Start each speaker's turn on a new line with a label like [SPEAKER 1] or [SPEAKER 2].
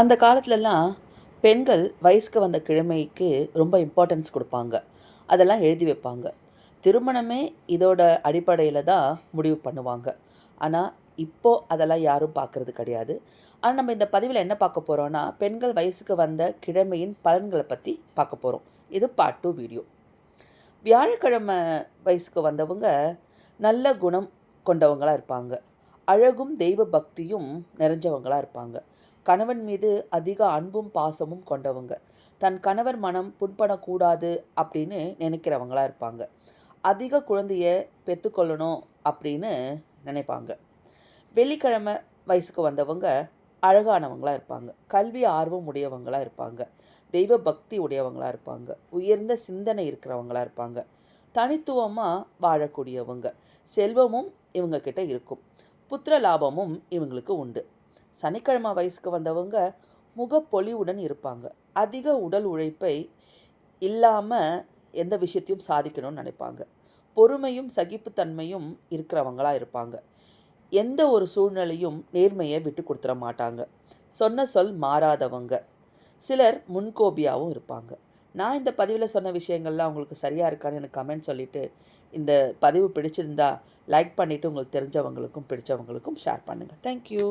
[SPEAKER 1] அந்த காலத்துலலாம் பெண்கள் வயசுக்கு வந்த கிழமைக்கு ரொம்ப இம்பார்ட்டன்ஸ் கொடுப்பாங்க. அதெல்லாம் எழுதி வைப்பாங்க. திருமணமே இதோட அடிப்படையில் தான் முடிவு பண்ணுவாங்க. ஆனால் இப்போது அதெல்லாம் யாரும் பார்க்குறது கிடையாது. ஆனால் நம்ம இந்த பதிவில் என்ன பார்க்க போகிறோன்னா பெண்கள் வயசுக்கு வந்த கிழமையின் பலன்களை பற்றி பார்க்க போகிறோம் இது பார்ட் டூ வீடியோ வியாழக்கிழமை வயசுக்கு வந்தவங்க நல்ல குணம் கொண்டவங்களாக இருப்பாங்க. அழகும் தெய்வ பக்தியும் நிறைஞ்சவங்களாக இருப்பாங்க. கணவன் மீது அதிக அன்பும் பாசமும் கொண்டவங்க. தன் கணவர் மனம் புண்படக்கூடாது அப்படின்னு நினைக்கிறவங்களா இருப்பாங்க. அதிக குழந்தைய பெற்றுக்கொள்ளணும் அப்படின்னு நினைப்பாங்க. வெள்ளிக்கிழமை வயசுக்கு வந்தவங்க அழகானவங்களாக இருப்பாங்க. கல்வி ஆர்வம் உடையவங்களாக இருப்பாங்க. தெய்வ பக்தி உடையவங்களாக இருப்பாங்க. உயர்ந்த சிந்தனை இருக்கிறவங்களாக இருப்பாங்க. தனித்துவமாக வாழக்கூடியவங்க. செல்வமும் இவங்கக்கிட்ட இருக்கும். புத்திர லாபமும் இவங்களுக்கு உண்டு. சனிக்கிழமை வயசுக்கு வந்தவங்க முகப்பொலிவுடன் இருப்பாங்க. அதிக உடல் உழைப்பை இல்லாமல் எந்த விஷயத்தையும் சாதிக்கணும்னு நினைப்பாங்க. பொறுமையும் சகிப்புத்தன்மையும் இருக்கிறவங்களா இருப்பாங்க. எந்த ஒரு சூழ்நிலையும் நேர்மையை விட்டு கொடுத்துட மாட்டாங்க. சொன்ன சொல் மாறாதவங்க. சிலர் முன்கோபியாகவும் இருப்பாங்க. நான் இந்த பதிவில் சொன்ன விஷயங்கள்லாம் உங்களுக்கு சரியாக இருக்கான்னு எனக்கு கமெண்ட் சொல்லிவிட்டு இந்த பதிவு பிடிச்சிருந்தா லைக் பண்ணிவிட்டு உங்களுக்கு தெரிஞ்சவங்களுக்கும் பிடிச்சவங்களுக்கும் ஷேர் பண்ணுங்கள் தேங்க்யூ